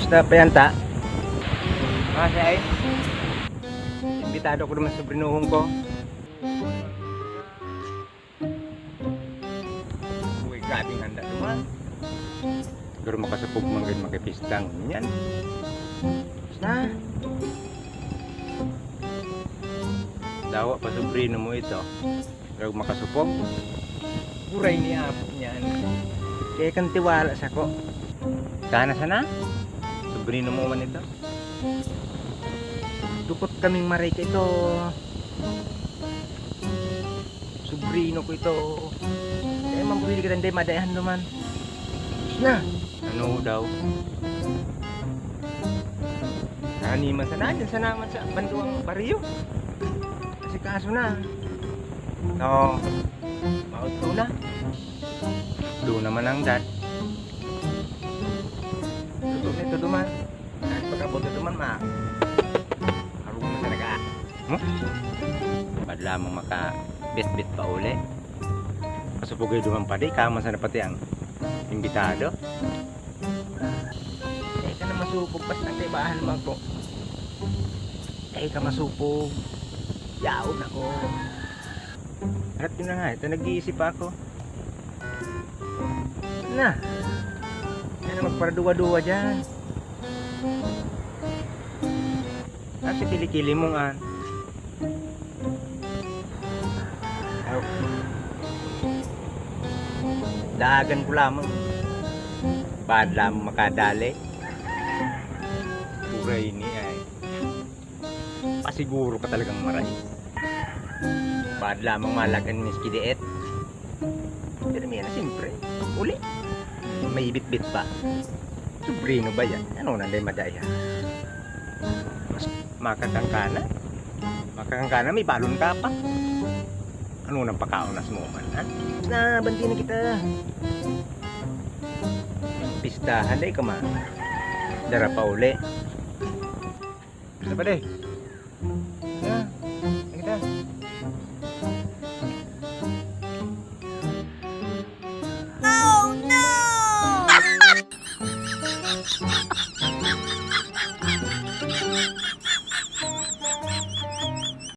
Kumusta pa yan, ta? Kasi ay, imbitado ko naman sa binuhong ko. Uy, grabing handa naman. Siguro makasapog man kayo makipistang. Yan. Na. Dawa pa sobrino mo ito. Pero makasupog. Buray ni Apo niyan. Kaya kang tiwala sa ko. Sana sana. Sobrino mo man ito. Dukot kaming maray ka ito. Sobrino ko ito. Kaya mambili ka hindi madayan naman. Na. Ano daw? Naniman sa natin sa naman sa banduang bariyo. Kasi kaso na. No. Maut ko na. Doon naman ang dad. Duman, ma. Harong na talaga. Huh? Bad lamang maka bit-bit pa uli. Kasupugay duman pa di, kama sa pati ang imbitado. Eh ka na masupog, basta kay bahan mo ko. Eh ka masupog. Yaon ako. Harap yun na nga, ito nag-iisip ako. Na. Yan na magparaduwa-duwa dyan. Kasi kilikili mong an. Ayaw. Dagan ko lamang. Bad lamang makadali. Buray ni ay. Pasiguro ka talagang maray. Bad lamang malagan ni Skidiet. Pero may na siyempre. Uli. May bit-bit pa. Sobrino ba yan? Ano na day madaya? Makakangkana? Makakangkana may balon ka pa. Ano nang pakaunas mo man, ha? Na, banti na kita. Pistahan day ka ma. Dara pa uli. Ano ba day?